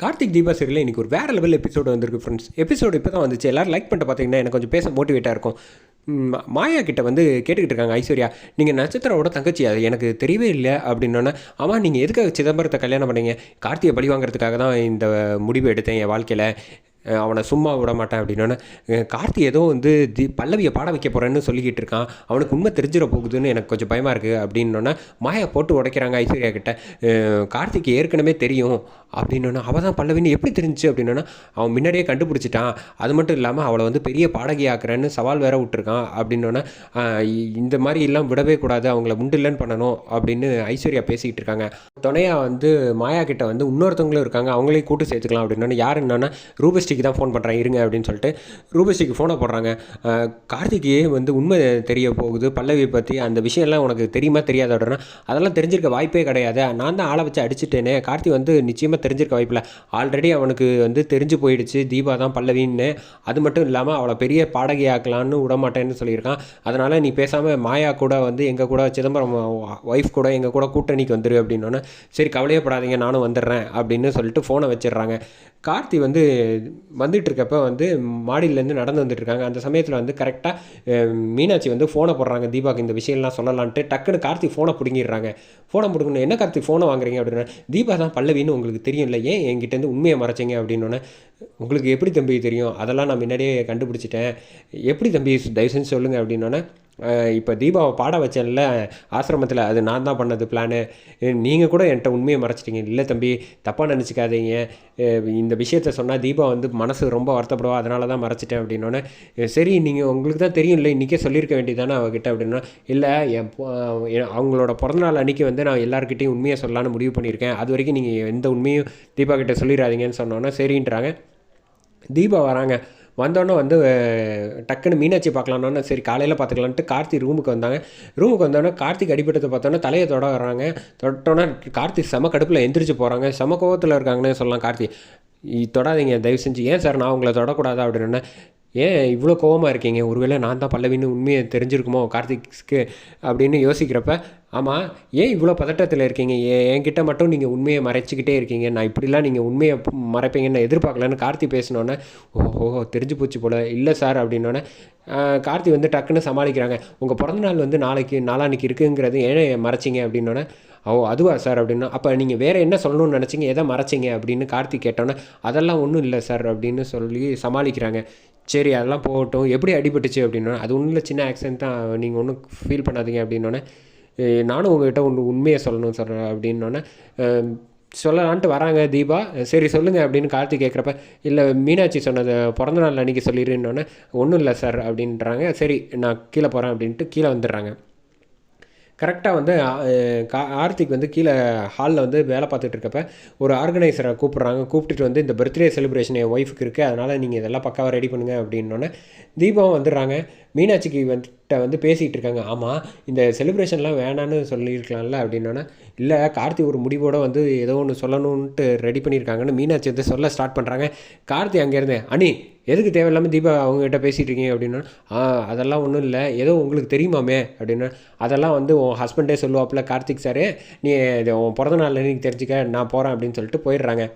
கார்த்திக் தீபா சரியில் இன்றைக்கி ஒரு வேறு லெவல் எபிசோடு வந்திருக்கு ஃப்ரெண்ட்ஸ் எபிசோடு இப்போ தான் வந்துச்சு. எல்லோரும் லைக் பண்ணிட்டு பார்த்தீங்கன்னா எனக்கு கொஞ்சம் பேச மோட்டிவேட்டாக இருக்கும். மாயா கிட்ட வந்து கேட்டுக்கிட்டு இருக்காங்க ஐஸ்வர்யா. நீங்கள் நட்சத்திரோட தங்கச்சி அது எனக்கு தெரியவே இல்லை அப்படின்னோன்னே ஆமாம் நீங்கள் எதுக்காக சிதம்பரத்தை கல்யாணம் பண்ணீங்க? கார்த்தியை பழி வாங்குறதுக்காக தான் இந்த முடிவு எடுத்தேன் என் வாழ்க்கையில். அவனை சும்மா விட மாட்டேன் அப்படின்னோன்னே கார்த்தி ஏதோ வந்து தி பல்லவியை பாட வைக்க போகிறேன்னு சொல்லிக்கிட்டு இருக்கான். அவனுக்கு உண்மை தெரிஞ்சிட போகுதுன்னு எனக்கு கொஞ்சம் பயமாக இருக்குது அப்படின்னோன்னே மாயா போட்டு உடைக்கிறாங்க ஐஸ்வர்யா கிட்ட. கார்த்திக்கு ஏற்கனவே தெரியும். அப்படின்னோன்னா அவள் தான் பல்லவின்னு எப்படி தெரிஞ்சுச்சு? அப்படின்னா அவன் முன்னாடியே கண்டுபிடிச்சிட்டான். அது மட்டும் இல்லாமல் அவளை வந்து பெரிய பாடகி ஆக்குறேன்னு சவால் வேற விட்டுருக்கான். அப்படின்னோன்னே இந்த மாதிரி எல்லாம் விடவே கூடாது. அவங்கள முண்டில்லன்னு பண்ணணும். அப்படின்னு ஐஸ்வர்யா பேசிக்கிட்டு இருக்காங்க. துணையாக வந்து மாயா கிட்ட வந்து இன்னொருத்தவங்களும் இருக்காங்க. அவங்களையும் கூட்டு சேர்த்துக்கலாம் அப்படின்னோன்னு யார் என்னன்னா ரூபஸ்டிக்கு தான் ஃபோன் பண்ணுறேன் இருங்க அப்படின்னு சொல்லிட்டு ரூபஸ்டிக்கு ஃபோனை போடுறாங்க. கார்த்திகே வந்து உண்மை தெரிய போகுது. பல்லவியை பற்றி அந்த விஷயம்லாம் உனக்கு தெரியுமா தெரியாத அப்படின்னா அதெல்லாம் தெரிஞ்சிருக்க வாய்ப்பே கிடையாது. நான் தான் ஆளை வச்சு அடிச்சுட்டேனே. கார்த்தி வந்து நிச்சயமாக தெரிஞ்சிருக்க வாய்ப்பில்லை ஆல்ரெடி அவனுக்கு வந்து தெரிஞ்சு போயிடுச்சு. தீபா தான் பல்லவின்னு. அது மட்டும் இல்லாமல் அவளை பெரிய பாடகி ஆக்கலான்னு விட மாட்டேன்னு சொல்லியிருக்கான். அதனால் நீ பேசாமல் மாயா கூட வந்து எங்கள் கூட சிதம்பரம் ஒய்ஃப் கூட எங்கள் கூட கூட்டணிக்கு வந்துரு அப்படின்னோன்னே சரி கவலையே படாதீங்க நானும் வந்துடுறேன் அப்படின்னு சொல்லிட்டு ஃபோனை வச்சிடுறாங்க கார்த்தி வந்து வந்துட்டு இருக்கப்ப வந்து மாடியிலேருந்து நடந்து வந்துட்டுருக்காங்க. அந்த சமயத்தில் வந்து கரெக்டாக மீனாட்சி வந்து ஃபோனை போடுறாங்க. தீபாவுக்கு இந்த விஷயம்லாம் சொல்லலான்ட்டு டக்குன்னு கார்த்தி ஃபோனை பிடுங்கிடுறாங்க. ஃபோனை பிடுங்கணும் என்ன கார்த்தி ஃபோனை வாங்குறீங்க? அப்படின்னா தீபா தான் பல்லவின்னு உங்களுக்கு தெரியும்ல. ஏன் என்கிட்டேருந்து உண்மையை மறைச்சிங்க? அப்படின்னோடனே உங்களுக்கு எப்படி தம்பி தெரியும்? அதெல்லாம் நான் முன்னாடியே கண்டுபிடிச்சிட்டேன். எப்படி தம்பி தயவு செஞ்சு சொல்லுங்கள் அப்படின்னோடனே இப்போ தீபாவை பாட வச்சேன்ல ஆசிரமத்தில் அது நான் தான் பண்ணது பிளானு நீங்கள் கூட என்கிட்ட உண்மையை மறைச்சிட்டீங்க. இல்லை தம்பி தப்பாக நினச்சிக்காதீங்க. இந்த விஷயத்த சொன்னால் தீபா வந்து மனசு ரொம்ப வருத்தப்படுவா. அதனால தான் மறைச்சிட்டேன் அப்படின்னோடனே சரி நீங்கள் உங்களுக்கு தான் தெரியும் இல்லை இன்றைக்கே சொல்லியிருக்க வேண்டியதானே அவகிட்ட அப்படின்னா இல்லை என் என் அவங்களோட பிறந்தநாள் அன்றைக்கி வந்து நான் எல்லாருக்கிட்டையும் உண்மையை சொல்லலான்னு முடிவு பண்ணியிருக்கேன். அது வரைக்கும் நீங்கள் எந்த உண்மையும் தீபா கிட்ட சொல்லிடாதீங்கன்னு சொன்னோன்னே சரின்றாங்க. தீபா வராங்க. வந்தோடனே வந்து டக்குன்னு மீனாட்சி பார்க்கலான்னொன்னே சரி காலையில் பார்த்துக்கலான்ட்டு கார்த்தி ரூமுக்கு வந்தாங்க. ரூமுக்கு வந்தோடனே கார்த்திக் அடிபட்டதை பார்த்தோன்னே தலையை தொட வர்றாங்க. தொட்டோன்னே கார்த்தி செம கடுப்பில் எந்திரிச்சு போகிறாங்க செம கோவத்தில் இருக்காங்கன்னு சொல்லலாம் கார்த்தி. தொடாதீங்க தயவு செஞ்சு. ஏன் சார் நான் உங்களை தொடக்கூடாது? அப்படின்னு ஏன் இவ்வளோ கோவமாக இருக்கீங்க? ஒருவேளை நான் தான் பல்லவின்னு உண்மையை தெரிஞ்சிருக்குமோ கார்த்திக்ஸ்க்கு? அப்படின்னு யோசிக்கிறப்ப ஆமாம் ஏன் இவ்வளோ பதட்டத்தில் இருக்கீங்க? ஏன் என்கிட்ட மட்டும் நீங்கள் உண்மையை மறைச்சிக்கிட்டே இருக்கீங்க. நான் இப்படிலாம் நீங்கள் உண்மையை மறைப்பீங்கன்னு நான் எதிர்பார்க்கலன்னு கார்த்தி பேசினோன்னே ஓஹோ தெரிஞ்சு போச்சு போல். இல்லை சார் அப்படின்னோடனே கார்த்தி வந்து டக்குன்னு சமாளிக்கிறாங்க. உங்கள் பிறந்தநாள் வந்து நாளைக்கு நாளான்னைக்கு இருக்குங்கிறது ஏன் மறைச்சிங்க அப்படின்னோடனே ஓ அதுவா சார் அப்படின்னா அப்போ நீங்கள் வேறு என்ன சொல்லணும்னு நினச்சிங்க? எதை மறைச்சிங்க அப்படின்னு கார்த்தி கேட்டோன்னே அதெல்லாம் ஒன்றும் இல்லை சார் அப்படின்னு சொல்லி சமாளிக்கிறாங்க. சரி அதெல்லாம் போகட்டும். எப்படி அடிபட்டுச்சு அப்படின்னா அது ஒன்றும் இல்லை சின்ன ஆக்சிடென்ட் தான். நீங்கள் ஒன்றும் ஃபீல் பண்ணாதீங்க அப்படின்னோடனே நானும் உங்ககிட்ட ஒன்று உண்மையை சொல்லணும் சார் அப்படின்னோடனே சொல்லலான்ட்டு வராங்க தீபா. சரி சொல்லுங்கள் அப்படின்னு கார்த்தி கேட்குறப்ப இல்லை மீனாட்சி சொன்னது பிறந்தநாள் அன்றைக்கி சொல்லிடுன்னொன்னே ஒன்றும் இல்லை சார் அப்படின்றாங்க. சரி நான் கீழே போகிறேன் அப்படின்ட்டு கீழே வந்துடுறாங்க. கரெக்டாக வந்து கா ஆர்த்திக் வந்து கீழே ஹாலில் வந்து வேலை பார்த்துட்டு இருக்கப்ப ஒரு ஆர்கனைசரை கூப்பிட்றாங்க. கூப்பிட்டுட்டு வந்து இந்த பர்த்டே செலிப்ரேஷன் என் ஒய்ஃபுக்கு இருக்குது அதனால் நீங்கள் இதெல்லாம் பக்காவாக ரெடி பண்ணுங்க அப்படின்னோடனே தீபாவும் வந்துடுறாங்க. மீனாட்சிக்கு வந்து கிட்ட வந்து பேசிகிட்டு இருக்காங்க ஆமாம் இந்த செலிப்ரேஷன்லாம் வேணான்னு சொல்லியிருக்கலாம்ல அப்படின்னோன்னா இல்லை கார்த்தி ஒரு முடிவோடு வந்து ஏதோ ஒன்று சொல்லணுன்ட்டு ரெடி பண்ணியிருக்காங்கன்னு மீனாட்சி வந்து சொல்ல ஸ்டார்ட் பண்ணுறாங்க கார்த்தி அங்கேருந்து அனி எதுக்கு தேவையில்லாமல் தீபா அவங்ககிட்ட பேசிகிட்டு இருக்கீங்க அப்படின்னா ஆ அதெல்லாம் ஒன்றும் இல்லை. ஏதோ உங்களுக்கு தெரியுமாமே? அப்படின்னா அதெல்லாம் வந்து உன் ஹஸ்பண்டே சொல்லுவாப்புல கார்த்திக் சார் நீ உன் பிறந்த நாள் நீங்கள் தெரிஞ்சுக்க நான் போகிறேன் அப்படின்னு சொல்லிட்டு போயிடுறாங்க.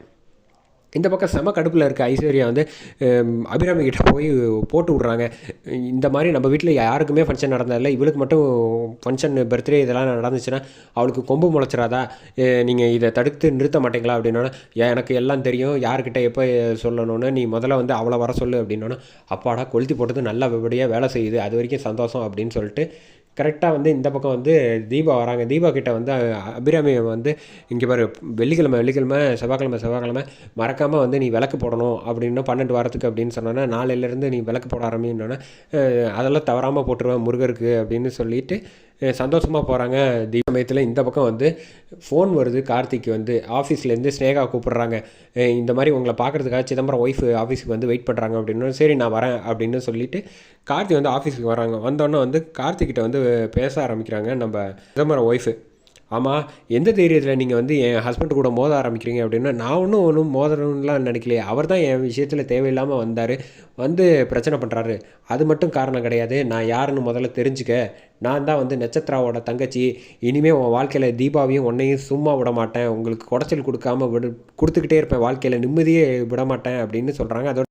இந்த பக்கம் செம கடுப்பில் இருக்க ஐஸ்வர்யா வந்து அபிராமி கிட்ட போய் போட்டு விட்றாங்க. இந்த மாதிரி நம்ம வீட்டில் யாருக்குமே ஃபங்க்ஷன் நடந்ததில்ல. இவளுக்கு மட்டும் ஃபங்க்ஷன் பர்த்டே இதெல்லாம் நடந்துச்சுன்னா அவளுக்கு கொம்பு முளைச்சிராதா? நீங்கள் இதை தடுத்து நிறுத்த மாட்டீங்களா? அப்படின்னோன்னா எனக்கு எல்லாம் தெரியும். யார்கிட்ட எப்போ சொல்லணும்னு நீ முதல்ல வந்து அவளை வர சொல்லு. அப்படின்னோன்னா அப்பாடா கொளுத்தி போட்டது நல்லபடியாக வேலை செய்யுது. அது வரைக்கும் சந்தோஷம். அப்படின்னு சொல்லிட்டு கரெக்டாக வந்து இந்த பக்கம் வந்து தீபா வராங்க. தீபா கிட்ட வந்து அபிராமி வந்து இங்கே பாரு வெள்ளிக்கிழமை வெள்ளிக்கிழமை செவ்வாய்க்கிழமை செவ்வாய்க்கிழமை மறக்காமல் வந்து நீ விளக்கு போடணும் அப்படின்னு பன்னெண்டு வாரத்துக்கு அப்படின்னு சொன்னோன்னா நாளையிலேருந்து நீ விளக்கு போட ஆரம்பின்னோன்னே அதெல்லாம் தவறாமல் போட்டுருவேன் முருகருக்கு அப்படின்னு சொல்லிட்டு சந்தோஷமாக போகிறாங்க தீப சமயத்தில் இந்த பக்கம் வந்து ஃபோன் வருது. கார்த்திக் வந்து ஆஃபீஸ்லேருந்து ஸ்னேகா கூப்பிட்றாங்க. இந்த மாதிரி உங்களை பார்க்குறதுக்காக சிதம்பரம் ஒய்ஃப் ஆஃபீஸுக்கு வந்து வெயிட் பண்ணுறாங்க அப்படின்னு. சரி நான் வரேன் அப்படின்னு சொல்லிட்டு கார்த்திக் வந்து ஆஃபீஸுக்கு வராங்க. வந்தோடனே வந்து கார்த்திக்கிட்ட வந்து பேச ஆரம்பிக்கிறாங்க நம்ம சிதம்பரம் ஒய்ஃபு ஆமாம் எந்த தைரியத்தில் நீங்கள் வந்து என் ஹஸ்பண்ட் கூட மோத ஆரம்பிக்கிறீங்க அப்படின்னா நான் ஒன்றும் ஒன்றும் மோதணும்லாம் நினைக்கலையே. அவர் தான் என் விஷயத்தில் தேவையில்லாமல் வந்தார். வந்து பிரச்சனை பண்ணுறாரு அது மட்டும் காரணம் கிடையாது. நான் யாருன்னு முதல்ல தெரிஞ்சுக்க. நான் தான் வந்து நட்சத்திராவோட தங்கச்சி. இனிமேல் உன் வாழ்க்கையில் தீபாவையும் உன்னையும் சும்மா விட மாட்டேன். உங்களுக்கு குடைச்சல் கொடுக்காம விடு கொடுத்துக்கிட்டே இருப்பேன். வாழ்க்கையில் நிம்மதியே விட மாட்டேன் அப்படின்னு சொல்கிறாங்க அதோட